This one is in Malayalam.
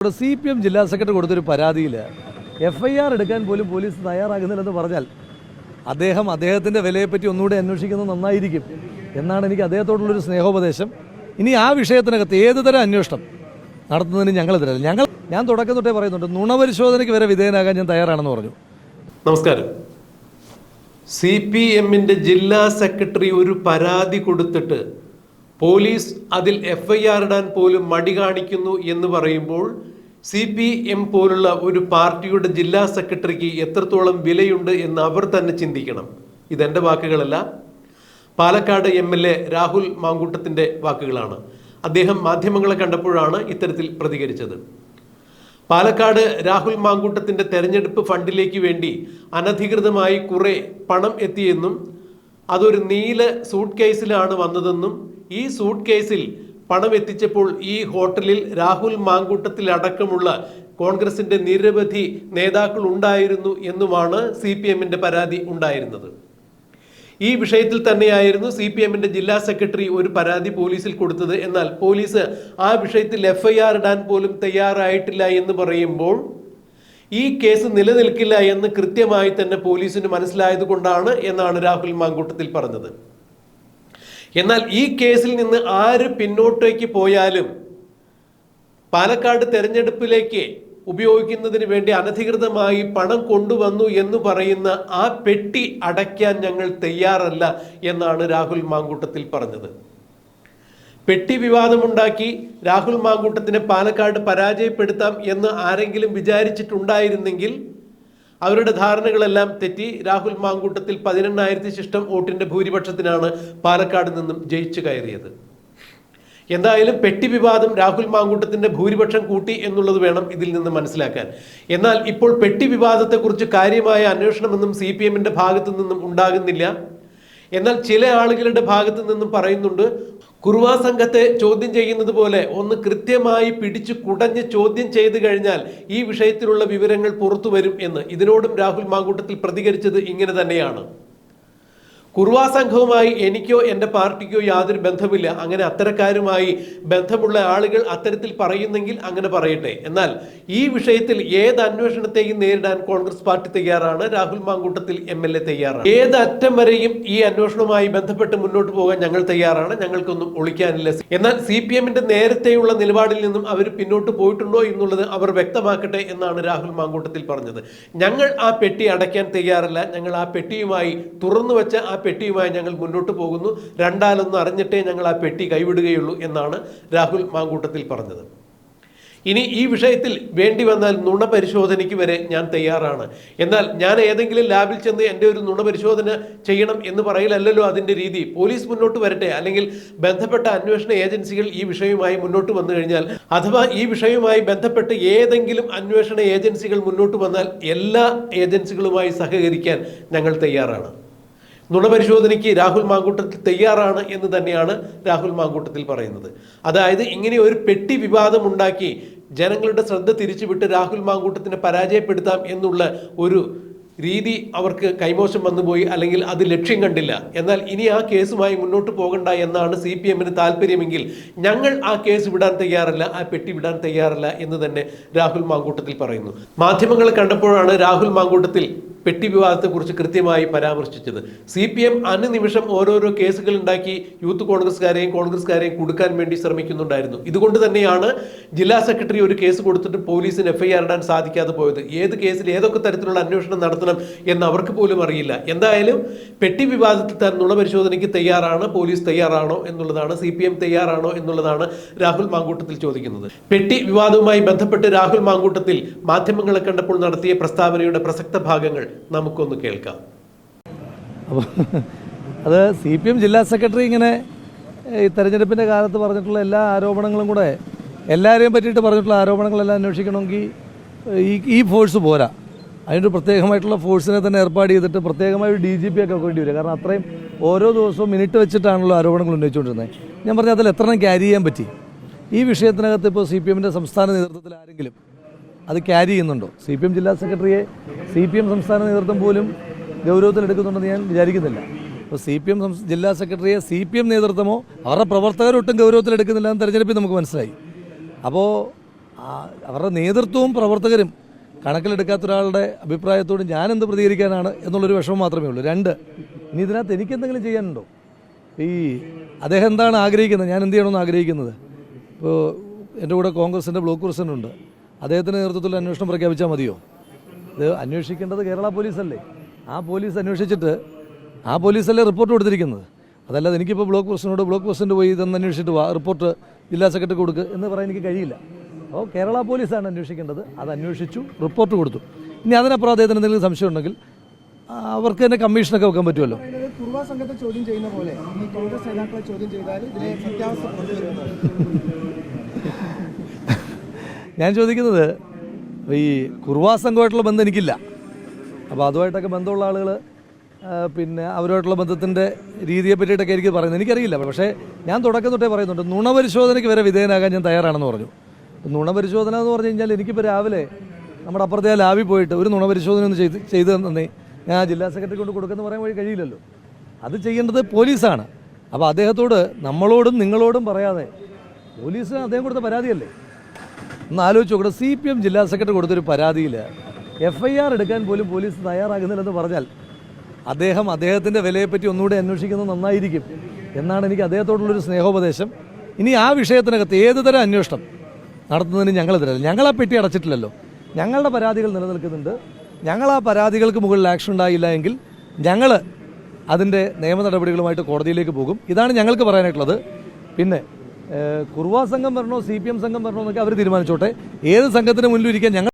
ഇവിടെ സി പി എം ജില്ലാ സെക്രട്ടറി കൊടുത്തൊരു പരാതിയിൽ എഫ് ഐ ആർ എടുക്കാൻ പോലും പോലീസ് തയ്യാറാകുന്നില്ലെന്ന് പറഞ്ഞാൽ അദ്ദേഹം അദ്ദേഹത്തിന്റെ വിലയെപ്പറ്റി ഒന്നുകൂടെ അന്വേഷിക്കുന്നത് നന്നായിരിക്കും എന്നാണ് എനിക്ക് അദ്ദേഹത്തോടുള്ളൊരു സ്നേഹോപദേശം. ഇനി ആ വിഷയത്തിനകത്ത് ഏത് തരം അന്വേഷണം നടത്തുന്നതിന് ഞങ്ങൾ തരാം ഞങ്ങൾ ഞാൻ തുടക്കം തൊട്ടേ പറയുന്നുണ്ട്. നുണപരിശോധനയ്ക്ക് വരെ വിധേയനാകാൻ ഞാൻ തയ്യാറാണെന്ന് പറഞ്ഞു. നമസ്കാരം. സി പി എമ്മിന്റെ ജില്ലാ സെക്രട്ടറി ഒരു പരാതി കൊടുത്തിട്ട് പോലീസ് അതിൽ എഫ് ഐ ആർ ഇടാൻ പോലും മടി കാണിക്കുന്നു എന്ന് പറയുമ്പോൾ സി പി എം പോലുള്ള ഒരു പാർട്ടിയുടെ ജില്ലാ സെക്രട്ടറിക്ക് എത്രത്തോളം വിലയുണ്ട് എന്ന് അവർ തന്നെ ചിന്തിക്കണം. ഇതെന്റെ വാക്കുകളല്ല. Palakkad M L A Rahul മാങ്കൂട്ടത്തിന്റെ വാക്കുകളാണ്. അദ്ദേഹം മാധ്യമങ്ങളെ കണ്ടപ്പോഴാണ് ഇത്തരത്തിൽ പ്രതികരിച്ചത്. പാലക്കാട് രാഹുൽ മാങ്കൂട്ടത്തിന്റെ തെരഞ്ഞെടുപ്പ് ഫണ്ടിലേക്ക് വേണ്ടി അനധികൃതമായി കുറെ പണം എത്തിയെന്നും അതൊരു നീല സൂട്ട് കേസിലാണ് വന്നതെന്നും ഈ സൂട്ട് കേസിൽ പണം എത്തിച്ചപ്പോൾ ഈ ഹോട്ടലിൽ രാഹുൽ മാങ്കൂട്ടത്തിൽ അടക്കമുള്ള കോൺഗ്രസിന്റെ നിരവധി നേതാക്കൾ ഉണ്ടായിരുന്നു എന്നുമാണ് സി പി എമ്മിന്റെ പരാതി ഉണ്ടായിരുന്നത്. ഈ വിഷയത്തിൽ തന്നെയായിരുന്നു സി പി എമ്മിന്റെ ജില്ലാ സെക്രട്ടറി ഒരു പരാതി പോലീസിൽ കൊടുത്തത്. എന്നാൽ പോലീസ് ആ വിഷയത്തിൽ എഫ്ഐആർ ഇടാൻ പോലും തയ്യാറായിട്ടില്ല എന്ന് പറയുമ്പോൾ ഈ കേസ് നിലനിൽക്കില്ല എന്ന് കൃത്യമായി തന്നെ പോലീസിന് മനസ്സിലായത് കൊണ്ടാണ് എന്നാണ് രാഹുൽ മാങ്കൂട്ടത്തിൽ പറഞ്ഞത്. എന്നാൽ ഈ കേസിൽ നിന്ന് ആര് പിന്നോട്ടേക്ക് പോയാലും പാലക്കാട് തെരഞ്ഞെടുപ്പിലേക്ക് ഉപയോഗിക്കുന്നതിന് വേണ്ടി അനധികൃതമായി പണം കൊണ്ടുവന്നു എന്ന് പറയുന്ന ആ പെട്ടി അടയ്ക്കാൻ ഞങ്ങൾ തയ്യാറല്ല എന്നാണ് രാഹുൽ മാങ്കൂട്ടത്തിൽ പറഞ്ഞത്. പെട്ടി വിവാദമുണ്ടാക്കി രാഹുൽ മാങ്കൂട്ടത്തിനെ പാലക്കാട് പരാജയപ്പെടുത്താം എന്ന് ആരെങ്കിലും വിചാരിച്ചിട്ടുണ്ടായിരുന്നെങ്കിൽ അവരുടെ ധാരണകളെല്ലാം തെറ്റി. രാഹുൽ മാങ്കൂട്ടത്തിൽ പതിനെണ്ണായിരത്തി ശിഷ്ടം വോട്ടിന്റെ ഭൂരിപക്ഷത്തിനാണ് പാലക്കാട് നിന്നും ജയിച്ചു കയറിയത്. എന്തായാലും പെട്ടി വിവാദം രാഹുൽ മാങ്കൂട്ടത്തിന്റെ ഭൂരിപക്ഷം കൂട്ടി എന്നുള്ളത് വേണം ഇതിൽ നിന്ന് മനസ്സിലാക്കാൻ. എന്നാൽ ഇപ്പോൾ പെട്ടി വിവാദത്തെക്കുറിച്ച് കാര്യമായ അന്വേഷണമൊന്നും സി പി എമ്മിന്റെ ഭാഗത്തു നിന്നും ഉണ്ടാകുന്നില്ല. എന്നാൽ ചില ആളുകളുടെ ഭാഗത്തു നിന്നും പറയുന്നുണ്ട് കുറുവാ സംഘത്തെ ചോദ്യം ചെയ്യുന്നത് പോലെ ഒന്ന് കൃത്യമായി പിടിച്ചു കുടഞ്ഞ് ചോദ്യം ചെയ്തു കഴിഞ്ഞാൽ ഈ വിഷയത്തിലുള്ള വിവരങ്ങൾ പുറത്തു വരും എന്ന് ഇതിനോടും രാഹുൽ മാങ്കൂട്ടത്തിൽ പ്രതികരിച്ചത് ഇങ്ങനെ തന്നെയാണ്. കുറുവാ സംഘവുമായി എനിക്കോ എന്റെ പാർട്ടിക്കോ യാതൊരു ബന്ധമില്ല. അങ്ങനെ അത്തരക്കാരുമായി ബന്ധമുള്ള ആളുകൾ അത്തരത്തിൽ പറയുന്നെങ്കിൽ അങ്ങനെ പറയട്ടെ. എന്നാൽ ഈ വിഷയത്തിൽ ഏത് അന്വേഷണത്തെയും നേരിടാൻ കോൺഗ്രസ് പാർട്ടി തയ്യാറാണ്? Rahul Mamkootathil M L A തയ്യാറാണ്. ഏത് അറ്റം വരെയും ഈ അന്വേഷണവുമായി ബന്ധപ്പെട്ട് മുന്നോട്ട് പോകാൻ ഞങ്ങൾ തയ്യാറാണ്. ഞങ്ങൾക്കൊന്നും ഒളിക്കാനില്ല. എന്നാൽ സി പി എമ്മിന്റെ നേരത്തെയുള്ള നിലപാടിൽ നിന്നും അവർ പിന്നോട്ട് പോയിട്ടുണ്ടോ എന്നുള്ളത് അവർ വ്യക്തമാക്കട്ടെ എന്നാണ് രാഹുൽ മാങ്കൂട്ടത്തിൽ പറഞ്ഞത്. ഞങ്ങൾ ആ പെട്ടി അടയ്ക്കാൻ തയ്യാറല്ല. ഞങ്ങൾ ആ പെട്ടിയുമായി തുറന്നു വെച്ച ആ പെട്ടിയുമായി ഞങ്ങൾ മുന്നോട്ട് പോകുന്നു. രണ്ടാലൊന്നും അറിഞ്ഞിട്ടേ ഞങ്ങൾ ആ പെട്ടി കൈവിടുകയുള്ളൂ എന്നാണ് രാഹുൽ മാങ്കൂട്ടത്തിൽ പറഞ്ഞത്. ഇനി ഈ വിഷയത്തിൽ വേണ്ടി വന്നാൽ നുണ പരിശോധനയ്ക്ക് വരെ ഞാൻ തയ്യാറാണ്. എന്നാൽ ഞാൻ ഏതെങ്കിലും ലാബിൽ ചെന്ന് എന്റെ ഒരു നുണ പരിശോധന ചെയ്യണം എന്ന് പറയലല്ലോ അതിന്റെ രീതി. പോലീസ് മുന്നോട്ട് വരട്ടെ. അല്ലെങ്കിൽ ബന്ധപ്പെട്ട അന്വേഷണ ഏജൻസികൾ ഈ വിഷയവുമായി മുന്നോട്ട് വന്നു കഴിഞ്ഞാൽ അഥവാ ഈ വിഷയവുമായി ബന്ധപ്പെട്ട് ഏതെങ്കിലും അന്വേഷണ ഏജൻസികൾ മുന്നോട്ട് വന്നാൽ എല്ലാ ഏജൻസികളുമായി സഹകരിക്കാൻ ഞങ്ങൾ തയ്യാറാണ്. നുണപരിശോധനയ്ക്ക് രാഹുൽ മാങ്കൂട്ടത്തിൽ തയ്യാറാണ് എന്ന് തന്നെയാണ് രാഹുൽ മാങ്കൂട്ടത്തിൽ പറയുന്നത്. അതായത് ഇങ്ങനെ ഒരു പെട്ടി വിവാദമുണ്ടാക്കി ജനങ്ങളുടെ ശ്രദ്ധ തിരിച്ചുവിട്ട് രാഹുൽ മാങ്കൂട്ടത്തിനെ പരാജയപ്പെടുത്താം എന്നുള്ള ഒരു രീതി അവർക്ക് കൈമോശം വന്നുപോയി അല്ലെങ്കിൽ അത് ലക്ഷ്യം കണ്ടില്ല. എന്നാൽ ഇനി ആ കേസുമായി മുന്നോട്ട് പോകണ്ട എന്നാണ് സി പി എമ്മിന് താല്പര്യമെങ്കിൽ ഞങ്ങൾ ആ കേസ് വിടാൻ തയ്യാറല്ല ആ പെട്ടി വിടാൻ തയ്യാറല്ല എന്ന് തന്നെ രാഹുൽ മാങ്കൂട്ടത്തിൽ പറയുന്നു. മാധ്യമങ്ങളെ കണ്ടപ്പോഴാണ് രാഹുൽ മാങ്കൂട്ടത്തിൽ പെട്ടി വിവാദത്തെക്കുറിച്ച് കൃത്യമായി പരാമർശിച്ചത്. സി പി എം അനുനിമിഷം ഓരോരോ കേസുകൾ ഉണ്ടാക്കി യൂത്ത് കോൺഗ്രസ്സുകാരെയും കോൺഗ്രസ്സുകാരെയും കൊടുക്കാൻ വേണ്ടി ശ്രമിക്കുന്നുണ്ടായിരുന്നു. ഇതുകൊണ്ട് തന്നെയാണ് ജില്ലാ സെക്രട്ടറി ഒരു കേസ് കൊടുത്തിട്ട് പോലീസിന് എഫ്ഐആർ ഇടാൻ സാധിക്കാതെ പോയത്. ഏത് കേസിൽ ഏതൊക്കെ തരത്തിലുള്ള അന്വേഷണം നടത്തണം എന്ന് അവർക്ക് പോലും അറിയില്ല. എന്തായാലും പെട്ടി വിവാദത്തിൽ താൻ നുണ പരിശോധനയ്ക്ക് തയ്യാറാണ് പോലീസ് തയ്യാറാണോ എന്നുള്ളതാണ് സി പി എം തയ്യാറാണോ എന്നുള്ളതാണ് രാഹുൽ മാങ്കൂട്ടത്തിൽ ചോദിക്കുന്നത്. പെട്ടി വിവാദവുമായി ബന്ധപ്പെട്ട് രാഹുൽ മാങ്കൂട്ടത്തിൽ മാധ്യമങ്ങളെ കണ്ടപ്പോൾ നടത്തിയ പ്രസ്താവനയുടെ പ്രസക്ത ഭാഗങ്ങൾ നമുക്കൊന്ന് കേൾക്കാം. അപ്പോൾ അത് സി പി എം ജില്ലാ സെക്രട്ടറി ഇങ്ങനെ ഈ തെരഞ്ഞെടുപ്പിന്റെ കാലത്ത് പറഞ്ഞിട്ടുള്ള എല്ലാ ആരോപണങ്ങളും കൂടെ എല്ലാവരെയും പറ്റിയിട്ട് പറഞ്ഞിട്ടുള്ള ആരോപണങ്ങളെല്ലാം അന്വേഷിക്കണമെങ്കിൽ ഈ ഈ ഫോഴ്സ് പോരാ. അതിനൊരു പ്രത്യേകമായിട്ടുള്ള ഫോഴ്സിനെ തന്നെ ഏർപ്പാട് ചെയ്തിട്ട് പ്രത്യേകമായ ഒരു ഡി ജി പി ഒക്കെ വേണ്ടി വരും. കാരണം അത്രയും ഓരോ ദിവസവും മിനിറ്റ് വെച്ചിട്ടാണല്ലോ ആരോപണങ്ങൾ ഉന്നയിച്ചുകൊണ്ടിരുന്നത്. ഞാൻ പറഞ്ഞ അതിൽ എത്ര ക്യാരി ചെയ്യാൻ പറ്റി? ഈ വിഷയത്തിനകത്ത് ഇപ്പോൾ സി പി എമ്മിന്റെ സംസ്ഥാന നേതൃത്വത്തിൽ ആരെങ്കിലും അത് ക്യാരി ചെയ്യുന്നുണ്ടോ? സി പി എം ജില്ലാ സെക്രട്ടറിയെ സി പി എം സംസ്ഥാന നേതൃത്വം പോലും ഗൗരവത്തിൽ ഗൗരവത്തിലെടുക്കുന്നുണ്ടെന്ന് ഞാൻ വിചാരിക്കുന്നില്ല. അപ്പോൾ സി പി എം ജില്ലാ സെക്രട്ടറിയെ സി പി എം നേതൃത്വമോ അവരുടെ പ്രവർത്തകരൊട്ടും ഗൗരവത്തിലെടുക്കുന്നില്ല എന്ന് തെരഞ്ഞെടുപ്പിൽ നമുക്ക് മനസ്സിലായി. അപ്പോൾ അവരുടെ നേതൃത്വവും പ്രവർത്തകരും കണക്കിലെടുക്കാത്ത ഒരാളുടെ അഭിപ്രായത്തോട് ഞാൻ എന്ത് പ്രതികരിക്കാനാണ് എന്നുള്ളൊരു വിഷമം മാത്രമേ ഉള്ളൂ. രണ്ട് ഇനി ഇതിനകത്ത് എനിക്ക് എന്തെങ്കിലും ചെയ്യാനുണ്ടോ? ഈ അദ്ദേഹം എന്താണ് ആഗ്രഹിക്കുന്നത്? ഞാൻ എന്ത് ചെയ്യണമെന്ന് ആഗ്രഹിക്കുന്നത്? ഇപ്പോൾ എന്റെ കൂടെ കോൺഗ്രസിന്റെ ബ്ലോക്ക് പ്രസിഡന്റ് ഉണ്ട് അദ്ദേഹത്തിന്റെ നേതൃത്വത്തിൽ അന്വേഷണം പ്രഖ്യാപിച്ചാൽ മതിയോ? ഇത് അന്വേഷിക്കേണ്ടത് കേരള പോലീസല്ലേ? ആ പോലീസ് അന്വേഷിച്ചിട്ട് ആ പോലീസല്ലേ റിപ്പോർട്ട് കൊടുത്തിരിക്കുന്നത്? അതല്ലാതെ എനിക്കിപ്പോൾ ബ്ലോക്ക് പ്രസിഡന്റോട് ബ്ലോക്ക് പ്രസിഡന്റ് പോയി ഇതൊന്ന് അന്വേഷിച്ചിട്ട് വാ റിപ്പോർട്ട് ജില്ലാ സെക്രട്ടറി കൊടുക്കുക എന്ന് പറയാൻ എനിക്ക് കഴിയില്ല. അപ്പോൾ കേരള പോലീസാണ് അന്വേഷിക്കേണ്ടത്. അത് അന്വേഷിച്ചു റിപ്പോർട്ട് കൊടുത്തു. ഇനി അതിനപ്പുറം അദ്ദേഹത്തിന് എന്തെങ്കിലും സംശയം ഉണ്ടെങ്കിൽ അവർക്ക് തന്നെ കമ്മീഷനൊക്കെ വെക്കാൻ പറ്റുമല്ലോ. ചോദ്യം ചെയ്യുന്ന പോലെ ചോദ്യം ചെയ്താൽ ഞാൻ ചോദിക്കുന്നത് ഈ കുർവാ സംഘമായിട്ടുള്ള ബന്ധം എനിക്കില്ല. അപ്പോൾ അതുമായിട്ടൊക്കെ ബന്ധമുള്ള ആളുകൾ പിന്നെ അവരുമായിട്ടുള്ള ബന്ധത്തിന്റെ രീതിയെ പറ്റിയിട്ടൊക്കെ എനിക്ക് പറയുന്നത് എനിക്കറിയില്ല. പക്ഷേ ഞാൻ തുടക്കം തൊട്ടേ പറയുന്നുണ്ട് നുണപരിശോധനയ്ക്ക് വരെ വിധേയനാകാൻ ഞാൻ തയ്യാറാണെന്ന് പറഞ്ഞു. നുണപരിശോധന എന്ന് പറഞ്ഞു കഴിഞ്ഞാൽ എനിക്കിപ്പോൾ രാവിലെ നമ്മുടെ അപ്പുറത്തെ ലാബിൽ പോയിട്ട് ഒരു നുണപരിശോധന ഒന്ന് ചെയ്ത് ചെയ്ത് തന്നെ. ഞാൻ ജില്ലാ സെക്രട്ടറി കൊണ്ട് കൊടുക്കുന്ന പറയാൻ വഴി കഴിയില്ലല്ലോ. അത് ചെയ്യേണ്ടത് പോലീസാണ്. അപ്പോൾ അദ്ദേഹത്തോട് നമ്മളോടും നിങ്ങളോടും പറയാതെ പോലീസിന് അദ്ദേഹം കൊടുത്ത പരാതിയല്ലേ? ഒന്ന് ആലോചിച്ച് നോക്കണം. സി പി എം ജില്ലാ സെക്രട്ടറി കൊടുത്തൊരു പരാതിയിൽ എഫ് ഐ ആർ എടുക്കാൻ പോലും പോലീസ് തയ്യാറാകുന്നില്ലെന്ന് പറഞ്ഞാൽ അദ്ദേഹം അദ്ദേഹത്തിന്റെ വിലയെപ്പറ്റി ഒന്നുകൂടെ അന്വേഷിക്കുന്നത് നന്നായിരിക്കും എന്നാണ് എനിക്ക് അദ്ദേഹത്തോടുള്ളൊരു സ്നേഹോപദേശം. ഇനി ആ വിഷയത്തിനകത്ത് ഏത് തരം അന്വേഷണം നടത്തുന്നതിന് ഞങ്ങൾ തരല്ല ഞങ്ങൾ ആ പെട്ടി അടച്ചിട്ടില്ലല്ലോ. ഞങ്ങളുടെ പരാതികൾ നിലനിൽക്കുന്നുണ്ട്. ഞങ്ങൾ ആ പരാതികൾക്ക് മുകളിൽ ആക്ഷൻ ഉണ്ടായില്ല എങ്കിൽ ഞങ്ങൾ അതിന്റെ നിയമ നടപടികളുമായിട്ട് കോടതിയിലേക്ക് പോകും. ഇതാണ് ഞങ്ങൾക്ക് പറയാനായിട്ടുള്ളത്. പിന്നെ കുറുവാ സംഘം വരണോ സി പി എം സംഘം വരണോ എന്നൊക്കെ അവർ തീരുമാനിച്ചോട്ടെ. ഏത് സംഘത്തിന് മുന്നിലിരിക്കാൻ ഞങ്ങൾ